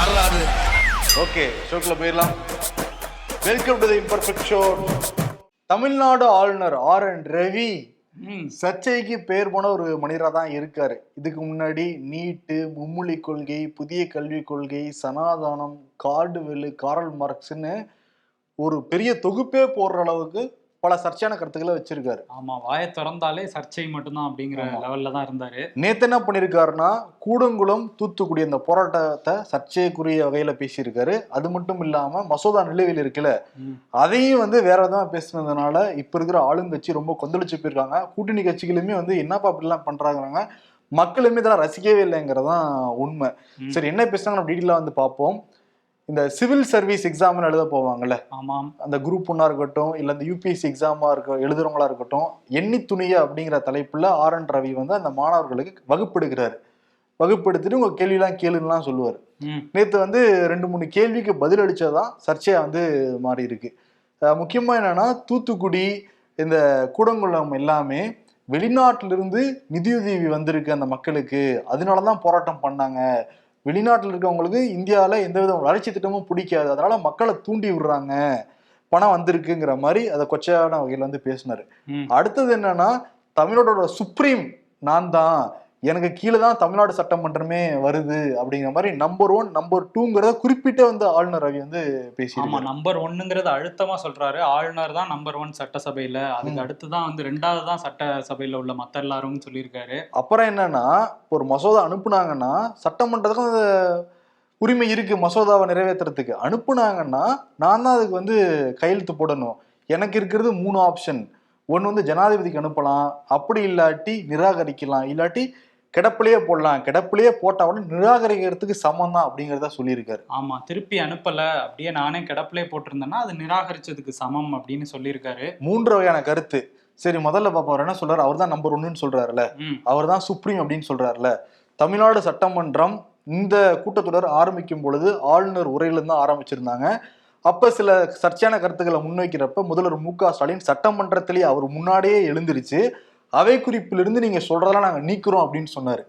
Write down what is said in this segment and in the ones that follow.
வரலாறு ஓகே ஷோக்குள்ள போயிடலாம். Welcome to the imperfect show Tamil Nadu ஆளுநர் ஆர் என் ரவி சர்ச்சைக்கு பேர் போன ஒரு மனிதராக தான் இருக்காரு. இதுக்கு முன்னாடி நீட்டு மும்மொழி கொள்கை புதிய கல்விக் கொள்கை சனாதானம் கார்டுவெல்லு காரல் மார்க்ஸ்னு ஒரு பெரிய தொகுப்பே போடுற அளவுக்கு பல சர்ச்சையான கருத்துக்களை வச்சிருக்காரு. ஆமா வாயை திறந்தாலே சர்ச்சை மட்டும்தான் அப்படிங்கிற. லெவல்ல தான் இருந்தாரு. நேத்து என்ன பண்ணியிருக்காருன்னா கூடங்குளம் தூத்துக்குடி அந்த போராட்டத்தை சர்ச்சைக்குரிய வகையில பேசியிருக்காரு. அது மட்டும் இல்லாம மசோதா நிலுவையில் இருக்குல்ல. அதையும் வந்து வேற விதமா பேசுனதுனால இப்ப இருக்கிற ஆளுங்கட்சி ரொம்ப கொந்தளிச்சு போயிருக்காங்க. கூட்டணி கட்சிகளுமே வந்து என்னப்பா அப்படிலாம் பண்றாங்கிறாங்க? மக்களுமே இதெல்லாம் ரசிக்கவே இல்லைங்கிறதான் உண்மை. சரி என்ன பேசுறாங்க நம்ம டீட்டெயிலாக வந்து பார்ப்போம். இந்த சிவில் சர்வீஸ் எக்ஸாம்னு எழுத போவாங்கல்ல? ஆமாம். அந்த குரூப் ஒன்னா இருக்கட்டும் இல்ல இந்த யூபிஎஸ்சி எக்ஸாமா இருக்க எழுதுறவங்களா இருக்கட்டும் எண்ணி துணிய அப்படிங்கிற தலைப்புல ஆர் என் ரவி வந்து அந்த மாணவர்களுக்கு வகுப்பெடுக்கிறாரு வகுப்பெடுத்துட்டு உங்க கேள்விலாம் கேளுன்னுலாம் சொல்லுவார். நேத்து வந்து ரெண்டு மூணு கேள்விக்கு பதில் அளிச்சதான் சர்ச்சையா வந்து மாறி இருக்கு. அஹ் முக்கியமா என்னன்னா தூத்துக்குடி இந்த கூடங்குளம் எல்லாமே வெளிநாட்டிலிருந்து நிதியுதவி வந்திருக்கு அந்த மக்களுக்கு. அதனாலதான் போராட்டம் பண்ணாங்க. வெளிநாட்டில் இருக்கவங்களுக்கு இந்தியாவில் எந்தவித வளர்ச்சி திட்டமும் பிடிக்காது. அதனால மக்களை தூண்டி விடுறாங்க. பணம் வந்திருக்குங்கிற மாதிரி அதை கொச்சையான வகையில் வந்து பேசினாரு. அடுத்தது என்னன்னா தமிழ்நாடோட சுப்ரீம் நான் தான் எனக்கு கீழே தான் தமிழ்நாடு சட்டமன்றமே வருது அப்படிங்கிற மாதிரி நம்பர் ஒன் நம்பர் டூங்கிறத குறிப்பிட்ட வந்து ஆளுநர் ரவி வந்து ஆமா பேசியிருக்காரு நம்பர் ஒன்னுங்கிறது அழுத்தமா சொல்றாரு. ஆளுநர் தான் நம்பர் ஒன் சட்டசபையில. அதுக்கு. அடுத்து தான் வந்து ரெண்டாவது தான் சட்டசபையில உள்ள மத்த எல்லாரும் சொல்லியிருக்காரு. அப்புறம் என்னன்னா ஒரு மசோதா அனுப்புனாங்கன்னா சட்டமன்றத்துக்கும் அந்த உரிமை இருக்கு மசோதாவை நிறைவேற்றுறதுக்கு அனுப்புனாங்கன்னா நான் தான் அதுக்கு வந்து கையெழுத்து போடணும். எனக்கு இருக்கிறது மூணு ஆப்ஷன் ஒன்று வந்து ஜனாதிபதிக்கு அனுப்பலாம். அப்படி இல்லாட்டி நிராகரிக்கலாம். இல்லாட்டி கிடப்பிலேயே போடலாம். கிடப்பிலேயே போட்டா கூட நிராகரிக்கிறதுக்கு சமம் தான் அப்படிங்கிறத சொல்லியிருக்காரு. ஆமா திருப்பி அனுப்பல. அப்படியே நானே கிடப்பிலே போட்டிருந்தேன்னா அது நிராகரிச்சதுக்கு சமம் அப்படின்னு சொல்லியிருக்காரு. மூன்று வகையான கருத்து. சரி முதல்ல அவர் என்ன சொல்றாரு? அவர் தான் நம்பர் ஒன்னுன்னு சொல்றாருல அவர் தான் சுப்ரீம் அப்படின்னு சொல்றாருல தமிழ்நாடு சட்டமன்றம் இந்த கூட்டத்தொடர் ஆரம்பிக்கும் பொழுது ஆளுநர் உரையிலிருந்து ஆரம்பிச்சிருந்தாங்க. அப்ப சில சர்ச்சையான கருத்துக்களை முன்வைக்கிறப்ப முதல்வர் மு க ஸ்டாலின் சட்டமன்றத்திலேயே அவர் முன்னாடியே எழுந்திருச்சு அவை குறிப்பிலிருந்து நீங்க சொல்றதெல்லாம் நாங்க நீக்குறோம் அப்படின்னு சொன்னாரு.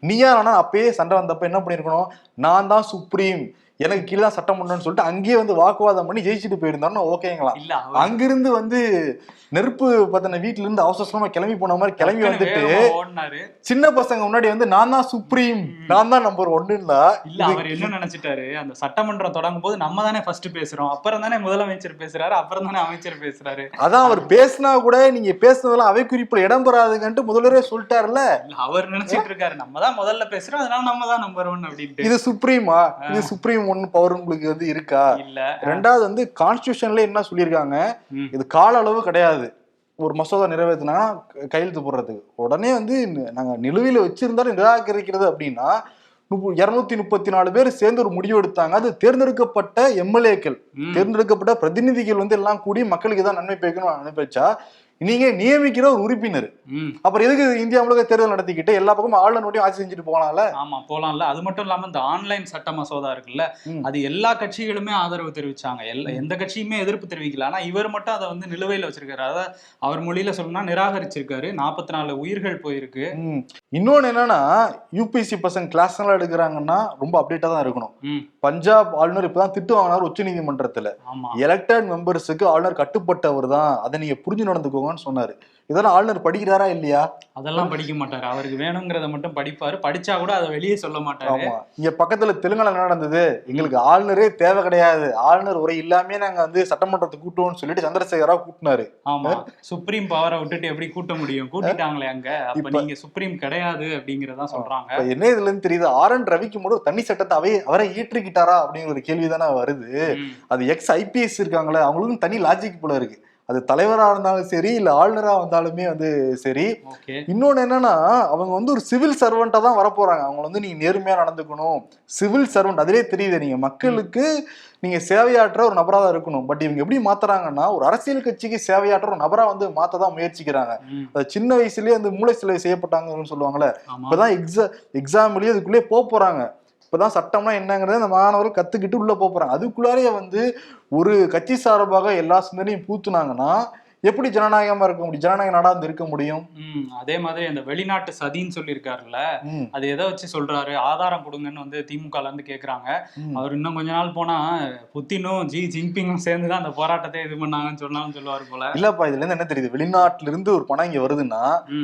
நீயா ஆனா அப்பயே சண்டை வந்தப்ப என்ன பண்ணிருக்கணும்? நான் தான் சுப்ரீம். எனக்கு கீழே தான் சட்டமன்றம்னு சொல்லிட்டு அங்கேயே வந்து வாக்குவாதம் பண்ணி ஜெயிச்சுட்டு போயிருந்தாருன்னா ஓகேங்களா? இல்ல அங்கிருந்து வந்து நெருப்பு பத்தின வீட்டுல இருந்து அவசர அவசரமா கிளம்பி போன மாதிரி கிளம்பி வந்துட்டு சின்ன பசங்க முன்னாடி வந்து நான் தான் சுப்ரீம் நான் தான் நம்பர் ஒன்னுன்னா இல்ல அவர் என்ன நினைச்சிட்டாரு? அந்த சட்டமன்றம் தொடங்கும் போது நம்ம தானே ஃபர்ஸ்ட் பேசுறோம். அப்புறம் தானே முதலமைச்சர் பேசுறாரு அப்புறம் தானே அமைச்சர் பேசுறாரு. அதான் அவர் பேசினா கூட நீங்க பேசுனதெல்லாம் அவை குறிப்புல இடம் பெறாதுங்கன்ட்டு முதல்வரே சொல்லிட்டாருல்ல. இல்ல, அவர் நினைச்சிட்டு இருக்காரு. நம்ம தான் முதல்ல பேசுறோம் அதனால நம்ம தான் நம்பர் ஒன் அப்படின்ட்டு. இது சுப்ரீமா இது சுப்ரீம் ஒன்னு பவர் உங்களுக்கு வந்து இருக்கா? இல்ல. ரெண்டாவது வந்து கான்ஸ்டியூஷன்ல என்ன சொல்லியிருக்காங்க. இது கால அளவு கிடையாது. ஒரு மசோதா நிறைவேற்றினா கையெழுத்து போடுறதுக்கு. உடனே வந்து நாங்க நிலுவையில வச்சிருந்தாலும் நிராகரிக்கிறது அப்படின்னா இருநூத்தி முப்பத்தி நாலு பேர் சேர்ந்து ஒரு முடிவு எடுத்தாங்க. அது தேர்ந்தெடுக்கப்பட்ட எம்எல்ஏக்கள். தேர்ந்தெடுக்கப்பட்ட பிரதிநிதிகள் வந்து எல்லாம் கூடி மக்களுக்கு தான் நன்மை பயக்கணும் அனுப்பி வச்சா நீங்க நியமிக்கிற ஒரு உறுப்பினர். அப்புறம் எதுக்கு இந்தியா முழுக்க தேர்தல் நடத்திக்கிட்டு எல்லா பக்கமும் ஆளுநர் மட்டும் ஆட்சி செஞ்சுட்டு போகலாம்ல? ஆமா போலாம்ல. அது மட்டும் இல்லாம இந்த ஆன்லைன் சட்ட மசோதா இருக்குல்ல. அது எல்லா கட்சிகளுமே ஆதரவு தெரிவிச்சாங்க. எல்லா எந்த கட்சியுமே எதிர்ப்பு தெரிவிக்கல. ஆனா இவர் மட்டும் அதை வந்து நிலுவையில வச்சிருக்காரு. அதாவது அவர் மொழியில சொல்லணும்னா நிராகரிச்சிருக்காரு. நாற்பத்தி நாலு உயிர்கள் போயிருக்கு. ம். இன்னொன்னு என்னன்னா யூபிஎஸ்சி பசங்க கிளாஸ் எல்லாம் எடுக்கிறாங்கன்னா ரொம்ப அப்டேட்டா தான் இருக்கணும். பஞ்சாப் ஆளுநர் இப்பதான் திட்டு வாங்கினார் உச்ச நீதிமன்றத்துல. எலெக்டட் மெம்பர்ஸுக்கு ஆளுநர் கட்டுப்பட்டவர் தான். அதை நீங்க புரிஞ்சு நடந்துக்கோங்கன்னு சொன்னாரு. இதெல்லாம் ஆளுநர் படிக்கிறாரா இல்லையா? அதெல்லாம் படிக்க மாட்டாரு. அவருக்கு வேணுங்கிறத மட்டும் படிப்பாரு. படிச்சா கூட அதை வெளியே சொல்ல மாட்டாரு. ஆமா. இங்க பக்கத்துல தெலுங்கானா என்ன நடந்தது? எங்களுக்கு ஆளுநரே தேவை கிடையாது. ஆளுநர் உரை இல்லாமே நாங்க வந்து சட்டமன்றத்துக்கு கூட்டுவோம்னு சொல்லிட்டு சந்திரசேகரா கூட்டினாரு. ஆமா. சுப்ரீம் பவரை விட்டுட்டு எப்படி கூட்ட முடியும்? கூட்டிட்டாங்களே அங்க. அப்ப நீங்க சுப்ரீம் கிடையாது. அப்படிங்கறதா சொல்றாங்க. இப்ப என்ன இதுல இருந்து தெரியுது? ஆர் என் ரவிக்கு மட்டும் தனி சட்டத்தை அவை அவரை ஏற்றுக்கிட்டாரா அப்படிங்கிற ஒரு கேள்விதானே வருது. அது எக்ஸ் ஐபிஎஸ் இருக்காங்களே அவங்களுக்கும் தனி லாஜிக் போல இருக்கு. அது தலைவரா இருந்தாலும் சரி இல்ல ஆளுநரா வந்தாலுமே வந்து சரி. ஓகே. இன்னொன்னு என்னன்னா அவங்க வந்து ஒரு சிவில் சர்வெண்டா தான் வரப்போறாங்க. அவங்க வந்து நீங்க நேர்மையா நடந்துக்கணும். சிவில் சர்வெண்ட் அதிலே தெரியுது நீங்க. மக்களுக்கு நீங்க சேவையாற்ற ஒரு நபரா தான் இருக்கணும். பட் இவங்க எப்படி மாத்துறாங்கன்னா ஒரு அரசியல் கட்சிக்கு சேவையாற்ற ஒரு நபரா வந்து மாத்த தான் முயற்சிக்கிறாங்க. அது சின்ன வயசுலயே வந்து மூளை சிலை செய்யப்பட்டாங்கன்னு சொல்லுவாங்கல்ல. ஆமா. இப்பதான் எக்ஸா எக்ஸாம்லயே அதுக்குள்ளே போக போறாங்க. இப்போதான் சட்டம்னா என்னங்கிறத அந்த மாணவர்கள் கத்துக்கிட்டு உள்ள போப் போறாங்க. அதுக்குள்ளாரையே வந்து ஒரு கட்சி சார்பாக எல்லா சிந்தனையும் பூத்துனாங்கன்னா எப்படி ஜனநாயகமா இருக்க முடியும்? ஜனநாயக நாடா வந்து இருக்க முடியும்? அதே மாதிரி அந்த வெளிநாட்டு சதின்னு சொல்லியிருக்காருல்ல அது எதை வச்சு சொல்றாரு? ஆதாரம் கொடுங்கன்னு வந்து திமுகல இருந்து கேக்குறாங்க. அவர் இன்னும் கொஞ்ச நாள் போனா புத்தினும் ஜி ஜின்பிங்கும் சேர்ந்து தான் அந்த போராட்டத்தை இது பண்ணாங்கன்னு சொன்னாலும் சொல்லுவார் போல. இல்லப்பா இதுல இருந்து என்ன தெரியுது? வெளிநாட்டுல இருந்து ஒரு பணம் இங்க வருதுன்னா.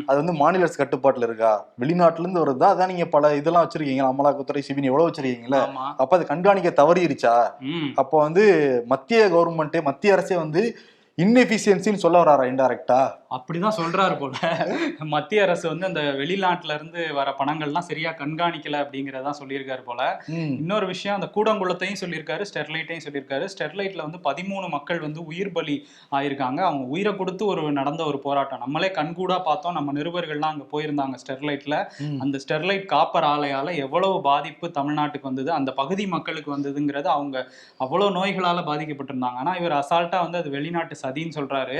அது வந்து மாநில அரசு கட்டுப்பாட்டுல இருக்கா? வெளிநாட்டுல இருந்து வருதா? அதான் நீங்க பல இதெல்லாம் வச்சிருக்கீங்க. அமலாக்கத்துறை சிபின் எவ்வளவு வச்சிருக்கீங்களா அப்ப அது கண்காணிக்க தவறிடுச்சா? அப்போ வந்து மத்திய கவர்மெண்ட் மத்திய அரசே வந்து இன்எஃபிஷியன்சின்னு சொல்ல வராரா இன்டைரக்டா அப்படிதான் சொல்றாரு போல. மத்திய அரசு வந்து அந்த வெளிநாட்டுல இருந்து வர பணங்கள்லாம் சரியா கண்காணிக்கல அப்படிங்கறதா சொல்லியிருக்காரு போல. இன்னொரு விஷயம் அந்த கூடங்குளத்தையும் சொல்லியிருக்காரு ஸ்டெர்லைட்டையும் சொல்லியிருக்காரு. ஸ்டெர்லைட்ல வந்து பதிமூணு மக்கள் வந்து உயிர் பலி ஆயிருக்காங்க. அவங்க உயிரை கொடுத்து ஒரு நடந்த ஒரு போராட்டம். நம்மளே கண்கூடா பார்த்தோம் நம்ம நிருபர்கள்லாம் அங்க போயிருந்தாங்க ஸ்டெர்லைட்ல. அந்த ஸ்டெர்லைட் காப்பர் ஆலையால எவ்வளவு பாதிப்பு தமிழ்நாட்டுக்கு வந்தது அந்த பகுதி மக்களுக்கு வந்ததுங்கிறது அவங்க அவ்வளவு நோய்களால பாதிக்கப்பட்டிருந்தாங்க. ஆனா இவர் அசால்ட்டா வந்து அது வெளிநாட்டு சதின்னு சொல்றாரு.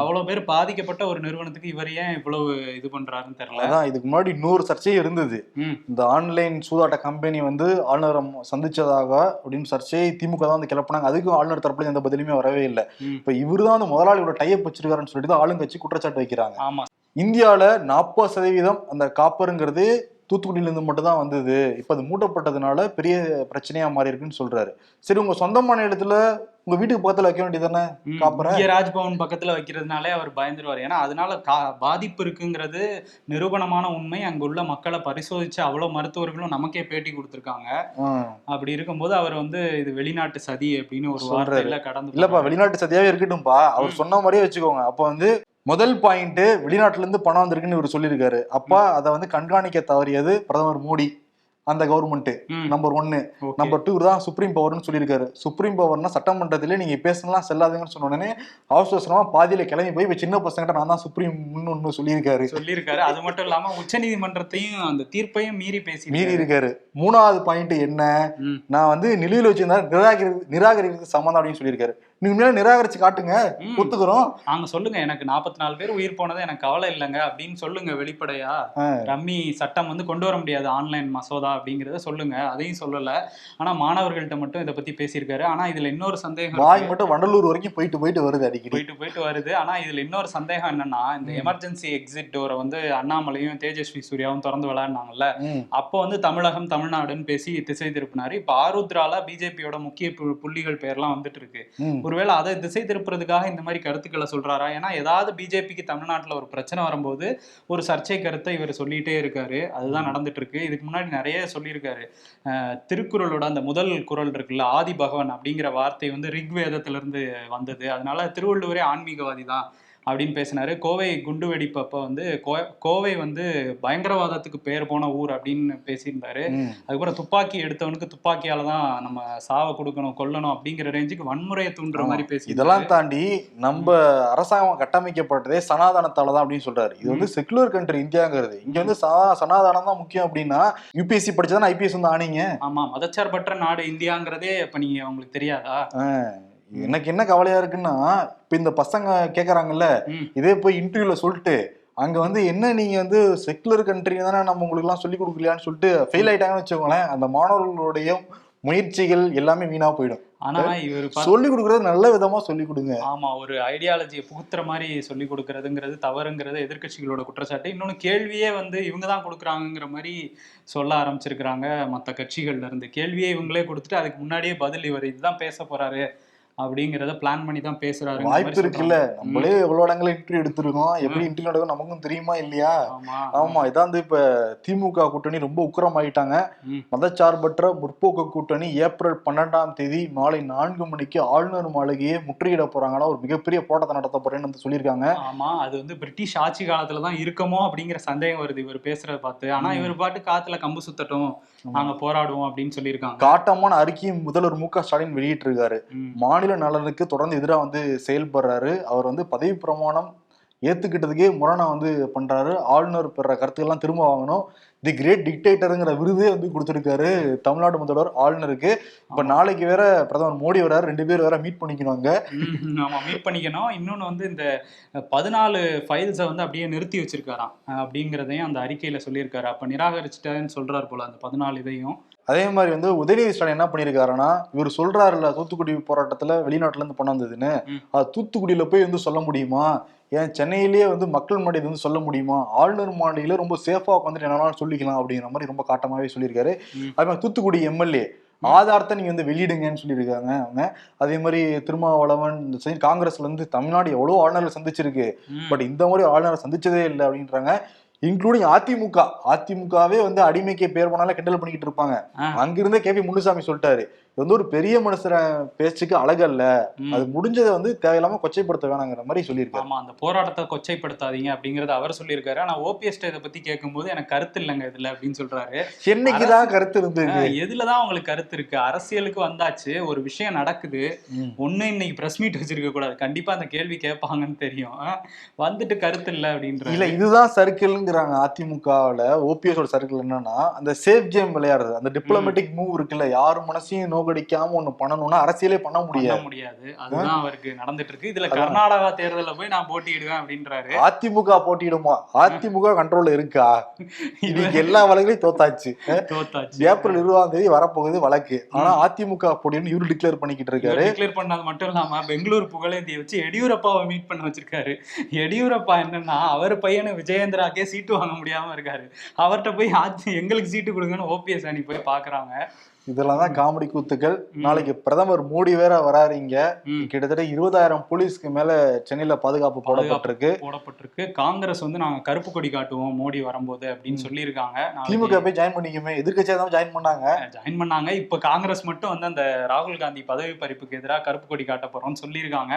அவ்வளவு பேர் பாதிக்கப்பட்ட ஒரு நிறுவனத்துக்கு இவர் ஏன் இவ்வளவு இது பண்றாருன்னு தெரியல. அதான் இதுக்கு முன்னாடி இன்னொரு சர்ச்சையே இருந்தது. இந்த ஆன்லைன் சூதாட்ட கம்பெனி வந்து ஆளுநரை சந்திச்சதாக அப்படின்னு சர்ச்சையை திமுக தான் வந்து கிளப்பினாங்க. அதுக்கும் ஆளுநர் தரப்புல எந்த பதிலுமே வரவே இல்லை. இப்ப இவரு தான் அந்த முதலாளியோட டைப் வச்சிருக்காருன்னு சொல்லிட்டு தான் ஆளுங்கட்சி குற்றச்சாட்டு வைக்கிறாங்க. ஆமா. இந்தியால நாற்பது சதவீதம் அந்த காப்பருங்கிறது தூத்துக்குடியில இருந்து மட்டும் தான் வந்தது. இப்ப அது மூடப்பட்டதுனால பெரிய பிரச்சனையா மாறி இருக்குன்னு சொல்றாரு. சரி உங்க சொந்தமான இடத்துல உங்க வீட்டுக்கு பக்கத்துல வைக்க வேண்டியதானே ம், காப்பரை? ராஜ்பவன் பக்கத்துல வைக்கிறதுனாலே அவர் பயந்துருவார். ஏன்னா அதனால கா பாதிப்பு இருக்குங்கிறது நிரூபணமான உண்மை. அங்க உள்ள மக்களை பரிசோதிச்சு அவ்வளவு மருத்துவர்களும் நமக்கே பேட்டி கொடுத்திருக்காங்க. அப்படி இருக்கும்போது அவர் வந்து இது வெளிநாட்டு சதி அப்படின்னு ஒரு. வார்த்தையில கடந்து இல்லப்பா. வெளிநாட்டு சதியாவே இருக்கட்டும்பா அவர் சொன்ன மாதிரியே வச்சுக்கோங்க. அப்ப வந்து முதல் பாயிண்ட் வெளிநாட்டுல இருந்து பணம் வந்திருக்குன்னு இவர் சொல்லியிருக்காரு. அப்பா அதை வந்து கண்காணிக்க தவறியது பிரதமர் மோடி அந்த கவர்மெண்ட் நம்பர் ஒன்னு. நம்பர் டூ தான் சுப்ரீம் பவர்னு சொல்லியிருக்காரு. சுப்ரீம் பவர்னா சட்டமன்றத்திலே நீங்க பேசலாம் செல்லாதுங்கன்னு சொன்ன உடனே அவசர அவசரமா பாதியில கிளம்பி போய் இப்ப சின்ன பசங்கிட்ட நான் தான் சுப்ரீம் ஒன்னு சொல்லியிருக்காரு. சொல்லியிருக்காரு. அது மட்டும் இல்லாம உச்சநீதிமன்றத்தையும் அந்த தீர்ப்பையும் மீறி பேசி மீறி இருக்காரு. மூணாவது பாயிண்ட் என்ன? நான் வந்து நிலுவையில் வச்சிருந்தா நிராகரி நிராகரிக்கிறது சம்மந்தம் அப்படின்னு சொல்லியிருக்காரு. நீங்க மேல நிராகரிச்சு காட்டுங்க. ஒத்துக்கிறோம். நாங்க சொல்லுங்க எனக்கு நாற்பத்தி நாலு பேர் உயிர் போனது எனக்கு கவலை இல்லைங்க அப்படின்னு சொல்லுங்க வெளிப்படையா. ரம்மி சட்டம் வந்து கொண்டு வர முடியாது ஆன்லைன் மசோதா அப்படிங்கறத சொல்லுங்க. அதையும் சொல்லல. ஆனா மாணவர்கள்ட்ட மட்டும் இதை பத்தி பேசியிருக்காரு. ஆனா இதுல இன்னொரு சந்தேகம் வாய். மட்டும் வண்டலூர் வரைக்கும் போயிட்டு போயிட்டு வருது அடிக்கடி. போயிட்டு போயிட்டு வருது. ஆனா இதுல இன்னொரு சந்தேகம் என்னன்னா இந்த எமர்ஜென்சி எக்ஸிட் டோரை வந்து அண்ணாமலையும் தேஜஸ்வி சூர்யாவும் திறந்து விளையாடினாங்கல்ல. அப்போ வந்து தமிழகம் தமிழ்நாடுன்னு பேசி திசை திருப்பினாரு. இப்ப ஆருத்ரால பிஜேபியோட முக்கிய புள்ளிகள் பேர்லாம் வந்துட்டு இருக்கு. ஒருவேளை அதை திசை திருப்புறதுக்காக இந்த மாதிரி கருத்துக்களை சொல்றாரா? ஏன்னா ஏதாவது பிஜேபிக்கு தமிழ்நாட்டுல ஒரு பிரச்சனை வரும்போது ஒரு சர்ச்சை கருத்தை இவர் சொல்லிட்டே இருக்காரு. அதுதான் நடந்துட்டு இருக்கு இதுக்கு முன்னாடி நிறைய சொல்லியிருக்காரு. திருக்குறளோட அந்த முதல் குறள் இருக்குல்ல ஆதி பகவன் அப்படிங்கிற வார்த்தை வந்து ரிக்வேதத்துல இருந்து வந்தது. அதனால திருவள்ளுவரே ஆன்மீகவாதி தான். அப்படின்னு பேசினாரு. கோவை குண்டு வெடிப்பு அப்ப வந்து கோவை வந்து பயங்கரவாதத்துக்கு பேர் போன ஊர் அப்படின்னு பேசியிருந்தாரு. அதுக்கப்புறம் துப்பாக்கி எடுத்தவனுக்கு துப்பாக்கியால தான் நம்ம சாவை கொடுக்கணும் கொல்லணும் அப்படிங்கிற ரேஞ்சுக்கு வன்முறையை தூண்டுற மாதிரி பேசி இதெல்லாம் தாண்டி நம்ம அரசாங்கம் கட்டமைக்கப்பட்டதே சனாதனத்தால தான் அப்படின்னு சொல்றாரு. இது வந்து செக்குலர் கண்ட்ரி இந்தியாங்கிறது. இங்க வந்து சனா- சனாதனம் தான் முக்கியம் அப்படின்னா யூபிஎஸ்சி படிச்சதானே ஐபிஎஸ் வந்து ஆனீங்க. ஆமா மதச்சார்பற்ற நாடு இந்தியாங்கிறதே இப்ப நீங்க உங்களுக்கு தெரியாதா? எனக்கு என்ன கவலையா இருக்குன்னா இப்ப இந்த பசங்க கேக்குறாங்கல்ல. இதே போய் இன்டர்வியூல சொல்லிட்டு அங்க வந்து என்ன நீங்க வந்து செக்குலர் கண்ட்ரி தானே நம்ம உங்களுக்கு எல்லாம் சொல்லி கொடுக்கலையான்னு சொல்லிட்டு ஃபெயில் ஆயிட்டாங்கன்னு வச்சுக்கோங்களேன் அந்த மாணவர்களுடைய முயற்சிகள் எல்லாமே வீணா போயிடும். ஆனா இவர் சொல்லி கொடுக்கறது நல்ல விதமா சொல்லி கொடுங்க. ஆமா ஒரு ஐடியாலஜியை புகுத்துற மாதிரி சொல்லி கொடுக்கறதுங்கிறது தவறுங்கிறது எதிர்க்கட்சிகளோட குற்றச்சாட்டு. இன்னொன்னு கேள்வியே வந்து இவங்க தான் கொடுக்குறாங்கங்கிற மாதிரி சொல்ல ஆரம்பிச்சிருக்கிறாங்க மற்ற கட்சிகள்ல இருந்து. கேள்வியே இவங்களே கொடுத்துட்டு அதுக்கு முன்னாடியே பதில் இவர் இதுதான் பேச போறாரு. அப்படிங்கறத பிளான் பண்ணி தான் பேசுறாரு வாய்ப்பு இருக்குல்ல. நம்மளே எவ்வளவு இடங்களை இன்டர்வியூ எடுத்திருக்கோம். எப்படி இன்டர்வியூ நடக்கும் நமக்கும் தெரியுமா இல்லையா? ஆமா. இதான் வந்து இப்ப திமுக கூட்டணி ரொம்ப உக்கிரமாயிட்டாங்க. ம். மதச்சார்பற்ற முற்போக்கு கூட்டணி ஏப்ரல் பன்னெண்டாம் தேதி மாலை நான்கு மணிக்கு ஆளுநர் மாளிகையை முற்றுகையிட போறாங்கன்னா ஒரு மிகப்பெரிய போராட்டம் நடத்த போறேன்னு வந்து சொல்லியிருக்காங்க. ஆமா அது வந்து பிரிட்டிஷ் ஆட்சி காலத்துல தான் இருக்குமோ அப்படிங்கிற சந்தேகம் வருது. இவர் பேசுறத பார்த்து. ஆனா இவர் பாட்டு காத்துல கம்பு சுத்தட்டும். நாங்க போராடுவோம் அப்படின்னு சொல்லியிருக்காங்க. காட்டமான அறிக்கையை முதல்வர் மு க ஸ்டாலின் வெளியிட்டிருக்காரு. மாநில நலனுக்கு தொடர்ந்து எதிராக வந்து செயல்படுறாரு. அவர் வந்து பதவி பிரமாணம் ஏத்துக்கிட்டதுக்கே முரணா வந்து பண்றாரு. ஆளுநர் பெற கருத்துக்கள்லாம் திரும்ப வாங்கணும். தி கிரேட் டிக்டேட்டருங்கிற விருதே வந்து கொடுத்துருக்காரு தமிழ்நாடு முதல்வர் ஆளுநருக்கு. இப்ப நாளைக்கு வேற பிரதமர் மோடி வராரு ரெண்டு பேர் வேற மீட் பண்ணிக்கணுங்க ம், ஆமா மீட் பண்ணிக்கணும். இன்னொன்னு வந்து இந்த பதினாலு ஃபைல்ஸை வந்து அப்படியே நிறுத்தி வச்சிருக்காராம். அப்படிங்கிறதையும் அந்த அறிக்கையில சொல்லியிருக்காரு. அப்ப நிராகரிச்சிட்டேன்னு சொல்றாரு போல அந்த பதினாலு இதையும். அதே மாதிரி வந்து உதயநிதி ஸ்டாலின் என்ன பண்ணியிருக்காருன்னா இவர் சொல்றாருல்ல தூத்துக்குடி போராட்டத்துல வெளிநாட்டுல இருந்து பணம் வந்ததுன்னு. அது தூத்துக்குடியில போய் வந்து சொல்ல முடியுமா? ஏன் சென்னையிலேயே வந்து மக்கள் மடியில் வந்து சொல்ல முடியுமா? ஆளுநர் மாளிகையில ரொம்ப சேஃபா உட்காந்துட்டு என்ன வேணாலும் சொல்லிக்கலாம் அப்படிங்கிற மாதிரி ரொம்ப காட்டமாவே சொல்லியிருக்காரு. அதே மாதிரி தூத்துக்குடி எம்எல்ஏ ஆதாரத்தை நீங்க வந்து வெளியிடுங்கன்னு சொல்லியிருக்காங்க அவங்க. அதே மாதிரி திருமாவளவன் காங்கிரஸ்ல இருந்து தமிழ்நாடு எவ்வளவு ஆளுநர்களை சந்திச்சிருக்கு. பட் இந்த மாதிரி ஆளுநரை சந்திச்சதே இல்லை அப்படின்றாங்க. இன்க்ளூடிங் அதிமுக. அதிமுகவே வந்து அடிமைக்கு பேர் போனாலே கிண்டல் பண்ணிக்கிட்டு இருப்பாங்க. அங்கிருந்தே கே பி முனுசாமி சொல்லிட்டாரு. இது வந்து ஒரு பெரிய மனுஷர பேச்சுக்கு அழகல்ல. அது முடிஞ்சதை வந்து தேவையில்லாம கொச்சைப்படுத்த வேணாங்கிற மாதிரி சொல்லியிருக்காரு. ஆமா அந்த போராட்டத்தை கொச்சைப்படுத்தாதீங்க அப்படிங்கறத அவர் சொல்லியிருக்காரு. ஆனா ஓபிஎஸ் இதை பத்தி கேட்கும்போது எனக்கு கருத்து இல்லைங்க இதுல அப்படின்னு சொல்றாரு. சென்னைக்கு தான் கருத்து இருந்தது? ஆஹ் எதுலதான் உங்களுக்கு கருத்து இருக்கு? அரசியலுக்கு வந்தாச்சு ஒரு விஷயம் நடக்குது. ஒண்ணு இன்னைக்கு பிரஸ் மீட் வச்சிருக்க கூடாது. கண்டிப்பா அந்த கேள்வி கேட்பாங்கன்னு தெரியும். வந்துட்டு கருத்து இல்ல அப்படின்ற இல்ல இதுதான் சர்க்கிள்ங்கிறாங்க அதிமுகவுல. ஓபிஎஸ் சர்க்கிள் என்னன்னா அந்த சேஃப் கேம் விளையாடுறது. அந்த டிப்ளமேட்டிக் மூவ் இருக்குல்ல யார் மனசையும் நோகடிக்காம ஒண்ணு பண்ணணும்னா அரசியலே பண்ண முடியாது. முடியாது. அதுதான் அவருக்கு நடந்துட்டு இருக்கு. இதுல கர்நாடகா தேர்தல்ல போய் நான் போட்டியிடுவேன் அப்படின்றாரு. அதிமுக போட்டியிடுமா? அதிமுக கண்ட்ரோல்ல இருக்கா? இன்னைக்கு எல்லா வழக்குலையும் தோத்தாச்சு. தோத்தாச்சு. ஏப்ரல் இருபதாம் தேதி வரப்போகுது வழக்கு. ஆனா அதிமுக போட்டின்னு இவரு டிக்ளேர் பண்ணிக்கிட்டு இருக்காரு. டிக்ளேர் பண்ணது மட்டும் இல்லாம பெங்களூர் புகழேந்தியை வச்சு எடியூரப்பாவை மீட் பண்ண வச்சிருக்காரு. எடியூரப்பா என்னன்னா அவர் பையனை விஜயேந்திராக்கே சீட்டு வாங்க முடியாம இருக்காரு. அவர்கிட்ட போய் எங்களுக்கு சீட்டு கொடுங்கன்னு ஓபிஎஸ் அணி போய் பாக்குறாங்க. இதெல்லாம் தான் காமெடி கூத்துக்கள். நாளைக்கு பிரதமர் மோடி வேற வராருங்க ம். கிட்டத்தட்ட இருபதாயிரம் போலீஸ்க்கு மேல சென்னையில பாதுகாப்பு போடப்பட்டிருக்கு. போடப்பட்டிருக்கு. காங்கிரஸ் வந்து நாங்க கருப்பு கொடி காட்டுவோம் மோடி வரும்போது அப்படின்னு சொல்லியிருக்காங்க. திமுக போய் ஜாயின் பண்ணிக்கமே. எதிர்க்கட்சியா தான் ஜாயின் பண்ணாங்க. ஜாயின் பண்ணாங்க. இப்ப காங்கிரஸ் மட்டும் வந்து அந்த ராகுல் காந்தி பதவி பறிப்புக்கு எதிராக கருப்பு கொடி காட்ட போறோம்னு சொல்லியிருக்காங்க.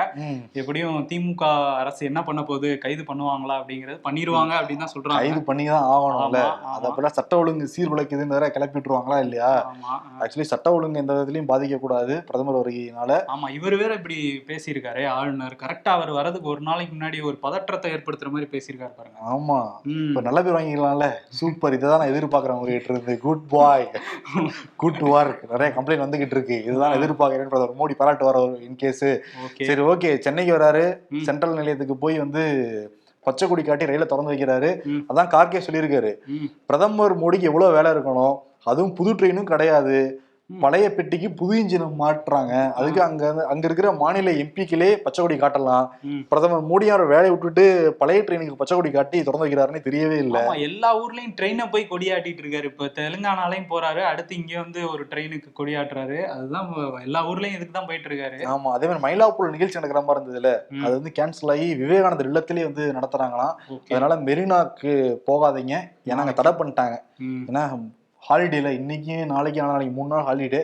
எப்படியும் திமுக அரசு என்ன பண்ண போகுது? கைது பண்ணுவாங்களா அப்படிங்கறது பண்ணிருவாங்க அப்படின்னு தான் சொல்றாங்க. கைது பண்ணி தான் ஆகணும்ல. ஆமா, ஆமா. அதை போல சட்ட ஒழுங்கு சீர்குலைக்குதுன்னு வேற கிளப்பி விட்டுருவாங்களா இல்லையா? ஆக்சுவலி சட்ட ஒழுங்கு எந்த விதத்திலையும் பாதிக்க கூடாது பிரதமர் வருகையினால. ஆமா இவர் வேற இப்படி பேசியிருக்காரு ஆளுநர். கரெக்டா அவர் வரதுக்கு ஒரு நாளைக்கு முன்னாடி ஒரு பதற்றத்தை ஏற்படுத்துற மாதிரி பேசியிருக்காரு பாருங்க. ஆமா. இப்ப நல்ல பேர் வாங்கிக்கலாம்ல. சூப்பர் இதை தான் நான் எதிர்பார்க்கறேன் உங்ககிட்ட இருந்து. குட் பாய் குட் ஒர்க் நிறைய கம்ப்ளைண்ட் வந்துகிட்டு இருக்கு. இதுதான் எதிர்பார்க்கிறேன். பிரதமர் மோடி பாராட்டு வர இன்கேஸ் சரி ஓகே சென்னைக்கு வராரு. சென்ட்ரல் நிலையத்துக்கு போய் வந்து பச்சை கொடி காட்டி ரயில திறந்து வைக்கிறாரு. அதான் கார்கே சொல்லியிருக்காரு. பிரதமர் மோடிக்கு எவ்வளவு வேலை இருக்கணும்? அதுவும் புது ட்ரெயினும் கிடையாது. பழைய பெட்டிக்கு புது இன்ஜின் மாட்டுறாங்க அதுக்கு அங்க அங்க இருக்கிற மாநில எம்பிக்களே பச்சை கொடி காட்டலாம். பிரதமர் மோடி அவர் வேலையை விட்டுட்டு பழைய ட்ரெயினுக்கு பச்சை கொடி காட்டி திறந்து வைக்கிறாருன்னு தெரியவே இல்லை. எல்லா ஊர்லயும் ட்ரெயினை போய் கொடியாட்டிட்டு இருக்காரு. இப்ப தெலுங்கானாலையும் போறாரு. அடுத்து இங்க வந்து ஒரு ட்ரெயினுக்கு கொடியாட்டுறாரு. அதுதான் எல்லா ஊர்லயும் இதுக்கு தான் போயிட்டு இருக்காரு. ஆமா அதே மாதிரி மயிலாப்பூர் நிகழ்ச்சி நடக்கிற மாதிரி இருந்ததுல. அது வந்து கேன்சல் ஆகி விவேகானந்தர் இல்லத்திலேயே வந்து நடத்துறாங்களாம். அதனால மெரினாக்கு போகாதீங்க. ஏன்னா அங்க தடை பண்ணிட்டாங்க. ஏன்னா ஹாலிடேல இன்னைக்கு நாளைக்கு நாளைக்கு மூணு நாள் ஹாலிடே.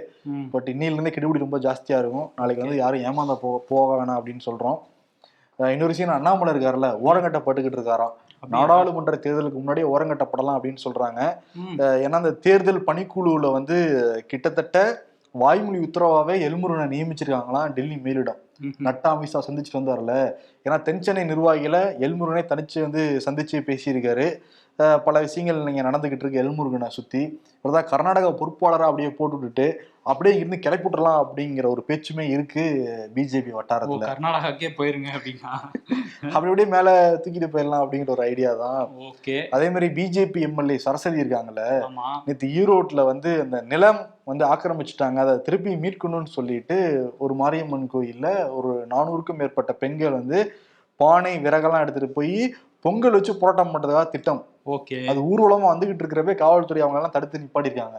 பட் இன்னிலிருந்து கெடுபிடி ரொம்ப ஜாஸ்தியா இருக்கும். நாளைக்கு வந்து யாரும் ஏமாந்த போ போக வேணாம் அப்படின்னு சொல்றோம். அஹ் இன்னொரு விஷயம் அண்ணாமலை இருக்காருல்ல ஓரங்கட்டப்பட்டுக்கிட்டு இருக்காராம்? நாடாளுமன்ற தேர்தலுக்கு முன்னாடியே ஓரங்கட்டப்படலாம் அப்படின்னு சொல்றாங்க. ஏன்னா அந்த தேர்தல் பணிக்குழுவுல வந்து கிட்டத்தட்ட வாய்மொழி உத்தரவாவே எல்முருகனை நியமிச்சிருக்காங்களாம் டெல்லி மேலிடம். நட்டா அமித்ஷா சந்திச்சுட்டு வந்தார்ல ஏன்னா தென்சென்னை நிர்வாகிகளை எல்முருகனை தனிச்சு வந்து சந்திச்சு பேசியிருக்காரு. பல விஷயங்கள் நீங்க நடந்துகிட்டு இருக்கு எல்முருகனை சுத்தி. இவர்தான் கர்நாடகா பொறுப்பாளரா அப்படியே போட்டு விட்டுட்டு அப்படியே இருந்து கிளப்பி விட்டுறலாம் அப்படிங்கிற ஒரு பேச்சுமே இருக்கு பிஜேபி வட்டாரத்துல. கர்நாடகாக்கே போயிருங்க அப்படின்னா. அப்படி அப்படியே மேல தூக்கிட்டு போயிடலாம் அப்படிங்கிற ஒரு ஐடியா தான். ஓகே. அதே மாதிரி பிஜேபி எம்எல்ஏ சரஸ்வதி இருக்காங்கல்ல நேற்று ஈரோட்ல வந்து அந்த நிலம் வந்து ஆக்கிரமிச்சிட்டாங்க. அதை திருப்பி மீட்கணும்னு சொல்லிட்டு ஒரு மாரியம்மன் கோயில்ல ஒரு நானூறுக்கும் மேற்பட்ட பெண்கள் வந்து பானை விறகெல்லாம் எடுத்துட்டு போய் பொங்கல் வச்சு போராட்டம் பண்றதுக்காக திட்டம். ஓகே. அது ஊர்வலமா வந்துகிட்டு இருக்கிறப்ப காவல்துறை அவங்க எல்லாம் தடுத்து நிப்பாட்டிருக்காங்க.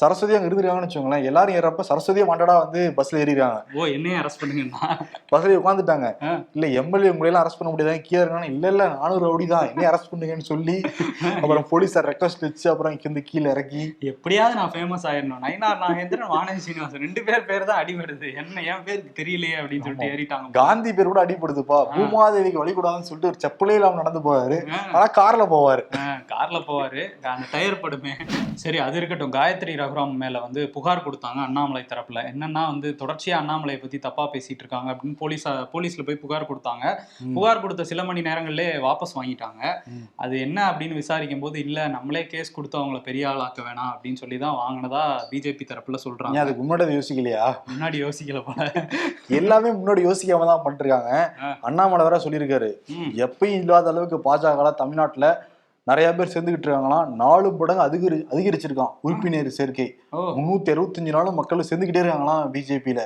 சரஸ்வதி அங்க இருந்திருக்காங்கன்னு வச்சுக்கோங்களேன் எல்லாரும் ஏறப்ப சரஸ்வதியா வாண்டடா வந்து பஸ்ல ஏறிடுறாங்க ஓ என்னையும் அரெஸ்ட் பண்ணுங்கன்னா பஸ்ல உட்காந்துட்டாங்க. இல்ல எம்எல்ஏ உங்களையெல்லாம் அரெஸ்ட் பண்ண முடியாது. கீழே இருக்காங்க. இல்ல இல்ல நானூறு ரவுடி தான். என்ன அரெஸ்ட் பண்ணுங்கன்னு சொல்லி அப்புறம் போலீஸார் ரெக்வஸ்ட் வச்சு அப்புறம் இங்க கீழே இறக்கி. எப்படியாவது நான் ஃபேமஸ் ஆயிடணும். நயினார் நாகேந்திரன் வானதி சீனிவாசன் ரெண்டு பேர் பேர் தான் அடிபடுது. என்ன என் பேருக்கு தெரியலையே அப்படின்னு சொல்லிட்டு ஏறிட்டாங்க. காந்தி பேர் கூட அடிபடுதுப்பா. பூமாதேவிக்கு வழிகூடாதுன்னு சொல்லிட்டு ஒரு செப்பலே இல்லாம நடந்து போவாரு. ஆனா கார்ல போவாரு. கார்ல போவாரு. அந்த டயர் படுமே. சரி அது இருக்கட்டும். காயத்ரி ரகுராம் மேல வந்து புகார் கொடுத்தாங்க அண்ணாமலை தரப்புல. என்னன்னா வந்து தொடர்ச்சியா அண்ணாமலை பத்தி தப்பா பேசிட்டு இருக்காங்க அப்படின்னு போலீஸ் போலீஸ்ல போய் புகார் கொடுத்தாங்க. புகார் கொடுத்த சில மணி நேரங்கள்லயே வாபஸ் வாங்கிட்டாங்க. அது என்ன அப்படின்னு விசாரிக்கும் போது இல்ல நம்மளே கேஸ் கொடுத்து அவங்கள பெரிய ஆளாக்க வேணாம் அப்படின்னு சொல்லி தான் வாங்கினதா பிஜேபி தரப்புல சொல்றாங்க. அதுக்கு முன்னாடி யோசிக்கலையா? முன்னாடி யோசிக்கல போல. எல்லாமே முன்னாடி யோசிக்காம தான் ஆ. அண்ணாமலை வேற சொல்லியிருக்காரு. எப்பயும் இல்லாத அளவுக்கு பாஜக தமிழ்நாட்டுல நிறைய பேர் சேர்ந்துகிட்டு இருக்காங்களாம் நாலு மடங்கு அதிகரி அதிகரிச்சிருக்கான் உறுப்பினர் சேர்க்கை. முன்னூத்தி அறுபத்தஞ்சு நாளும் மக்கள் சேர்ந்துகிட்டே இருக்காங்களாம் பிஜேபியில.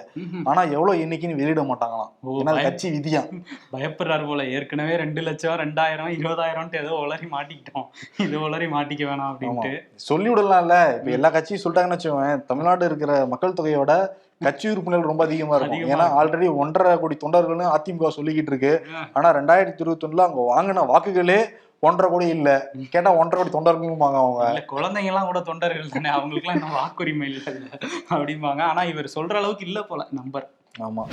ஆனா எவ்வளவு எண்ணிக்கைன்னு வெளியிட மாட்டாங்களாம். ஏன்னா கட்சி விதியா பயப்படுறாரு போல. ஏற்கனவே ரெண்டு லட்சம் ரெண்டாயிரம் இருபதாயிரம்ட்டு ஏதோ உளறி மாட்டிக்கிட்டோம். இது உளறி மாட்டிக்க வேணாம் அப்படின்ட்டு. சொல்லி விடலாம்ல. இப்ப எல்லா கட்சியும் சொல்லிட்டாங்கன்னு வச்சுக்கோங்க தமிழ்நாடு இருக்கிற மக்கள் தொகையோட கட்சி உறுப்பினர்கள் ரொம்ப அதிகமா இருக்கும். ஏன்னா. ஆல்ரெடி ஒன்றரை கோடி தொண்டர்கள்னு அதிமுக சொல்லிக்கிட்டு இருக்கு. ஆனா ரெண்டாயிரத்தி இருபத்தி ஒண்ணுல அவங்க வாங்கின வாக்குகளே ஒன்றரை கோடி இல்ல. கேட்டா ஒன்றரை கோடி தொண்டர்களுமாங்க அவங்க. குழந்தைங்க எல்லாம் கூட தொண்டர்கள் தானே. அவங்களுக்கு எல்லாம் இன்னும் வாக்குரிமை இல்ல. அப்படிம்பாங்க. ஆனா இவர் சொல்ற அளவுக்கு இல்ல போல. நம்பர். ஆமா.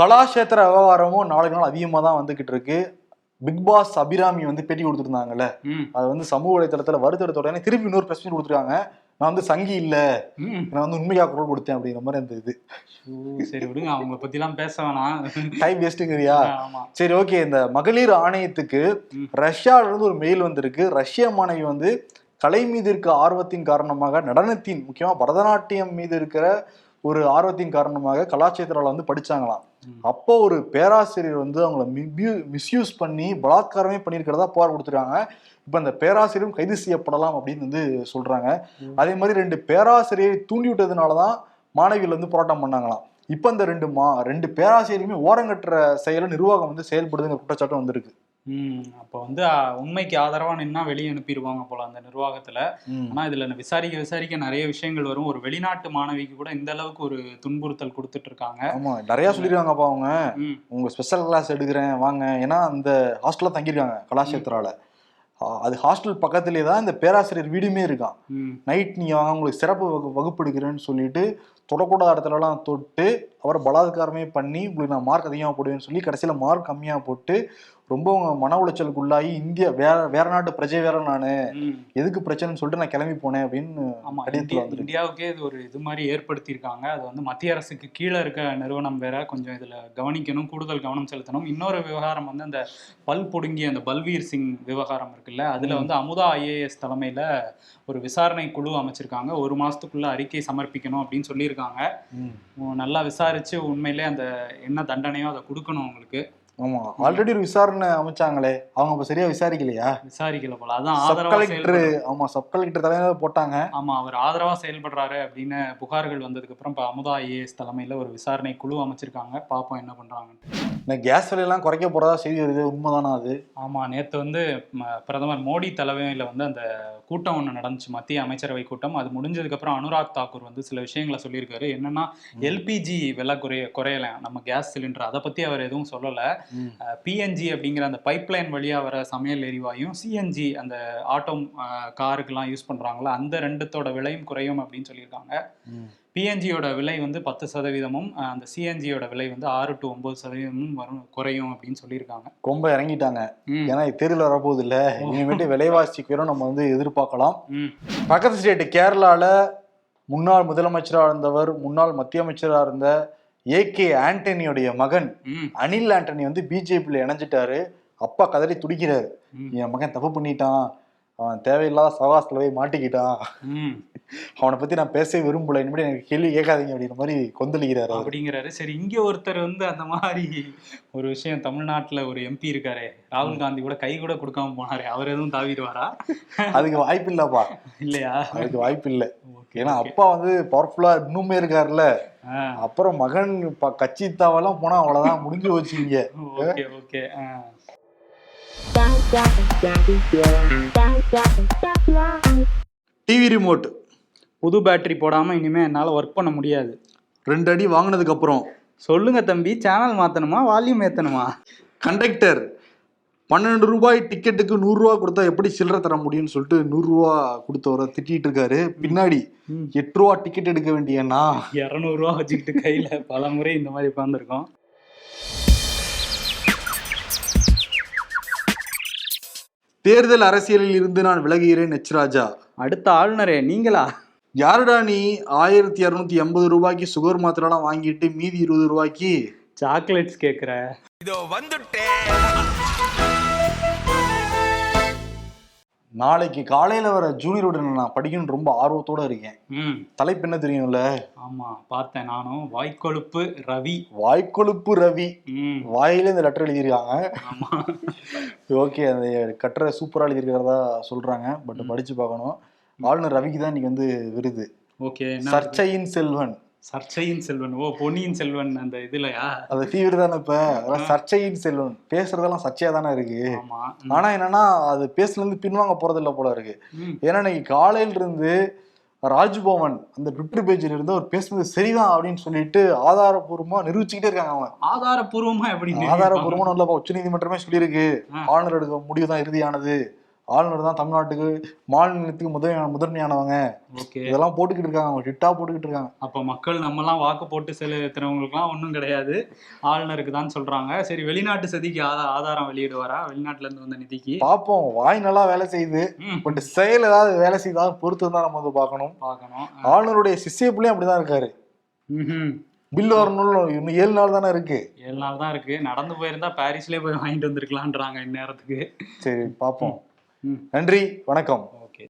கலாஷேத்திர விவகாரமும் நாளுக்கு நாள் அதிகமா தான் வந்துகிட்டு இருக்கு. பிக் பாஸ் அபிராமி வந்து பேட்டி கொடுத்துருந்தாங்கல்ல. அது வந்து சமூக வலைதளத்துல வருத்தெடுத்த உடனே திருப்பி இன்னொரு பிரச்சனை கொடுத்துருக்காங்க. நான் வந்து சங்கி இல்ல. நான் வந்து உண்மையா குரல் கொடுத்தேன் அப்படிங்கிற மாதிரி அந்த இது. சரி விடுங்க அவங்கள பத்தி எல்லாம் பேச வேணாம். டைம் வேஸ்ட்டுங்கிறியா சரி ஓகே இந்த மகளிர் ஆணையத்துக்கு. ரஷ்யால இருந்து ஒரு மெயில் வந்திருக்கு. ரஷ்ய மாணவி வந்து கலை மீது இருக்க ஆர்வத்தின் காரணமாக நடனத்தின் முக்கியமா பரதநாட்டியம் மீது இருக்கிற ஒரு ஆர்வத்தின் காரணமாக கலாச்சேத்திரால வந்து படிச்சாங்களாம். அப்போ ஒரு பேராசிரியர் வந்து அவங்கள மிஸ்யூஸ் பண்ணி பலாத்காரமே பண்ணியிருக்கிறதா புகார் கொடுத்துருக்காங்க. இப்போ அந்த பேராசிரியரும் கைது செய்யப்படலாம் அப்படின்னு வந்து சொல்றாங்க. அதே மாதிரி ரெண்டு பேராசிரியரை தூண்டி விட்டதுனால தான் மாணவிகள் வந்து போராட்டம் பண்ணாங்களாம். இப்போ அந்த ரெண்டு மா ரெண்டு பேராசிரியருமே ஓரங்கட்டுற செயலை நிர்வாகம் வந்து செயல்படுதுங்கிற குற்றச்சாட்டும் வந்திருக்கு. ம் அப்ப வந்து உண்மைக்கு ஆதரவா நின்னா வெளியே அனுப்பிடுவாங்க போல அந்த நிர்வாகத்துல. ஆனா இதுல விசாரிக்க விசாரிக்க நிறைய விஷயங்கள் வரும். ஒரு வெளிநாட்டு மாணவிக்கு கூட இந்த அளவுக்கு ஒரு துன்புறுத்தல் கொடுத்துட்டு இருக்காங்க ஆமா நிறைய சொல்லிருக்காங்கப்பா அவங்க. உங்க ஸ்பெஷல் கிளாஸ் எடுக்கிறேன் வாங்க. ஏன்னா அந்த ஹாஸ்டல்ல தங்கியிருக்காங்க கலாஷேத்ரால ஆ, அது ஹாஸ்டல் பக்கத்துலேயே தான் இந்த பேராசிரியர் வீடுமே இருக்கான். நைட் நீங்க வாங்க உங்களுக்கு சிறப்பு வகு வகுப்பு எடுக்கிறேன்னு சொல்லிட்டு தொடக்கூடாத இடத்துலலாம் தொட்டு அவரை பலாத்காரமே பண்ணி உங்களுக்கு நான் மார்க் அதிகமாக போடுவேன்னு சொல்லி கடைசியில மார்க் கம்மியா போட்டு ரொம்ப மன உளைச்சலுக்கு உள்ளாகி இந்தியா வேற வேற நாட்டு பிரஜை வேற நானு. எதுக்கு பிரச்சனைன்னு சொல்லிட்டு நான் கிளம்பி போனேன் அப்படின்னு ஆமா இந்தியாவுக்கே இது ஒரு இது மாதிரி ஏற்படுத்தியிருக்காங்க. அது வந்து மத்திய அரசுக்கு கீழே இருக்க நிறுவனம் வேற. கொஞ்சம் இதுல கவனிக்கணும் கூடுதல் கவனம் செலுத்தணும். இன்னொரு விவகாரம் வந்து அந்த பல் பொடுங்கி அந்த பல்வீர் சிங் விவகாரம் இருக்குல்ல அதுல. வந்து அமுதா ஐஏஎஸ் தலைமையில ஒரு விசாரணை குழு அமைச்சிருக்காங்க. ஒரு மாசத்துக்குள்ள அறிக்கை சமர்ப்பிக்கணும் அப்படின்னு சொல்லியிருக்காங்க. ம். உம், நல்லா விசாரிச்சு உண்மையிலே அந்த என்ன தண்டனையோ அதை கொடுக்கணும் அவங்களுக்கு ஆமா. ஆல்ரெடி ஒரு விசாரணை அமைச்சாங்களே. அவங்க இப்ப சரியா விசாரிக்கலையா? விசாரிக்கல போல. அதான் சப் ஆதரவா கலெக்டர் ஆமா சப் கலெக்டர் தலைமையில போட்டாங்க. ஆமா அவர் ஆதரவா செயல்படுறாரு அப்படின்னு புகார்கள் வந்ததுக்கு அப்புறம் இப்ப அமுதா ஐஏஎஸ் தலைமையில ஒரு விசாரணை குழு அமைச்சிருக்காங்க. பாப்போம் என்ன பண்றாங்கன்னு. இந்த கேஸ் விலையெல்லாம் குறைக்க போறதா செய்தி வருது. உண்மைதானா அது? ஆமா நேத்து வந்து பிரதமர் மோடி தலைமையில வந்து அந்த கூட்டம் ஒன்று நடந்துச்சு. மத்திய அமைச்சரவை கூட்டம். அது முடிஞ்சதுக்கு அப்புறம் அனுராக் தாக்கூர் வந்து சில விஷயங்களை சொல்லியிருக்காரு. என்னன்னா எல்பிஜி விலை குறைய குறையலாம் நம்ம கேஸ் சிலிண்டர் அதை பத்தி அவர் எதுவும் சொல்லல. பிஎன்ஜி அப்படிங்கிற அந்த பைப்லைன் வழியா வர சமையல் எரிவாயும் சிஎன்ஜி அந்த ஆட்டோ காருக்கெல்லாம் யூஸ் பண்றாங்களா அந்த ரெண்டுத்தோட விலையும் குறையும் அப்படின்னு சொல்லியிருக்காங்க. பிஎன்ஜியோட விலை வந்து பத்து சதவீதமும் அந்த சிஎன்ஜியோட விலை வந்து ஆறு டு ஒன்பது சதவீதமும் வரும் குறையும் அப்படின்னு சொல்லியிருக்காங்க. ரொம்ப இறங்கிட்டாங்க. ஏன்னா தேர்தல் வரப்போகுது இல்ல. இனிமேட்டு விலைவாசி குறையும் நம்ம வந்து எதிர்பார்க்கலாம். பக்கத்து ஸ்டேட் கேரளால முன்னாள் முதலமைச்சராக இருந்தவர் முன்னாள் மத்திய அமைச்சராக இருந்த ஏ கே ஆண்டனியோடைய மகன் அனில் ஆண்டனி வந்து பிஜேபியில் இணைஞ்சிட்டாரு. அப்பா கதறி துடிக்கிறாரு. என் மகன் தப்பு பண்ணிட்டான். அவன் தேவையில்லாத சவாசத்துல போய் மாட்டிக்கிட்டான். அவனை பத்தி நான் பேசவே விரும்பல. இனிமேல் எனக்கு கேள்வி கேட்காதீங்க அப்படின்ற மாதிரி கொந்தளிக்கிறாரு அப்படிங்கிறாரு. சரி இங்க ஒருத்தர் வந்து அந்த மாதிரி ஒரு விஷயம் தமிழ்நாட்டுல ஒரு எம்பி இருக்காரே ராகுல் காந்தி கூட கை கூட கொடுக்காம போனாரே அவர் எதுவும் தாவிடுவாரா? அதுக்கு வாய்ப்பு இல்லப்பா. இல்லையா? அதுக்கு வாய்ப்பு இல்லை. ஏன்னா அப்பா வந்து பவர்ஃபுல்லா இன்னுமே இருக்காருல்ல. அப்புறம் மகன் கட்சி தாவெல்லாம் போனா அவ்வளவுதான் முடிஞ்சு வச்சுங்க ஓகே ஓகே. டிவி ரிமோட் புது பேட்டரி போடாம இனிமே என்னால ஒர்க் பண்ண முடியாது. ரெண்டு அடி வாங்கினதுக்கு அப்புறம். சொல்லுங்க தம்பி சேனல் மாத்தணுமா வால்யூம் ஏத்தணுமா? கண்டக்டர் பன்னெண்டு ரூபாய் டிக்கெட்டுக்கு நூறுரூவா கொடுத்தா எப்படி சில்லறை தர முடியும்னு சொல்லிட்டு நூறுரூவா கொடுத்தவரை திட்டிட்டு இருக்காரு. பின்னாடி. எட்டு ரூபா டிக்கெட் எடுக்க வேண்டியனா இரநூறுவா வச்சுக்கிட்டு கையில பல முறை இந்த மாதிரி உட்காந்துருக்கோம் தேர்தல் அரசியலில் இருந்து நான் விலகுகிறேன் எச் ராஜா அடுத்த ஆளுநரே நீங்களா? யாருடா நீ? ஆயிரத்தி இரநூத்தி எண்பது ரூபாய்க்கு சுகர் மாத்திரைலாம் வாங்கிட்டு மீதி இருபது ரூபாய்க்கு? சாக்லேட்ஸ் கேக்குற. நாளைக்கு காலையில வர ஜூனியரோட நான் படிக்கணும்னு ரொம்ப ஆர்வத்தோட இருக்கேன். ம். தலைப்பு என்ன தெரியும்ல? ஆமா பார்த்தேன் நானும். வாய்க்கொழுப்பு ரவி. வாய்க்கொழுப்பு ரவி. வாயில இந்த லெட்டர் எழுதியிருக்காங்க ஆமா. ஓகே அந்த கட்டுரை சூப்பரா எழுதியிருக்கிறதா சொல்றாங்க. பட் படிச்சு பார்க்கணும். ஆளுநர் ரவிக்கு தான் இன்னைக்கு வந்து விருது. ஓகே சர்ச்சையின் செல்வன். சர்ச்சையின் செல்வன். ஓ பொன்னியின் செல்வன் அந்த இதுலயா? அது ஃபீவர் தானே இப்ப? அதெல்லாம் சர்ச்சையின் செல்வன். பேசுறதெல்லாம் சர்ச்சையா தானே இருக்கு. ஆனா என்னன்னா அது பேசுல இருந்து பின்வாங்க போறது இல்ல போல இருக்கு. ஏன்னா இன்னைக்கு காலையில இருந்து ராஜ்பவன் அந்த ட்விட்டர் பேஜில் இருந்து அவர் பேசுனது சரிதான் அப்படின்னு சொல்லிட்டு ஆதாரபூர்வமா நிரூபிச்சுக்கிட்டே இருக்காங்க அவங்க. ஆதாரபூர்வமா எப்படி ஆதாரபூர்வமா நல்ல உச்ச நீதிமன்றமே சொல்லியிருக்கு. ஆளுநர் எடுக்க முடிவு தான் இறுதியானது. ஆளுநர் தான் தமிழ்நாட்டுக்கு மாநிலத்துக்கு முதன்மை முதன்மையானவங்க. ஓகே. இதெல்லாம் போட்டுக்கிட்டு இருக்காங்க. அவங்க டிட்டா போட்டுக்கிட்டு இருக்காங்க. அப்ப மக்கள் நம்மலாம் வாக்கு போட்டு செலுத்துறவங்களுக்குலாம் ஒண்ணும் கிடையாது. ஆளுநருக்கு தான் சொல்றாங்க. சரி வெளிநாட்டு சதிக்கு ஆதா ஆதாரம் வெளியிடுவாரா? வெளிநாட்டுல இருந்து வந்த நிதிக்கு? பார்ப்போம் வாய் நல்லா வேலை செய்யுது. பட் செயல் ஏதாவது வேலை செய்தாலும் பொறுத்து தான் நம்ம வந்து பார்க்கணும். பார்க்கணும். ஆளுநருடைய சிஷ்ய பிள்ளையும் அப்படிதான் இருக்காரு. பில் வரணும் இன்னும் ஏழு நாள் தானே இருக்கு. ஏழு நாள் தான் இருக்கு. நடந்து போயிருந்தா பாரிஸ்லயே போய் வாங்கிட்டு வந்திருக்கலான்றாங்க இந்நேரத்துக்கு. சரி பார்ப்போம். நன்றி வணக்கம்.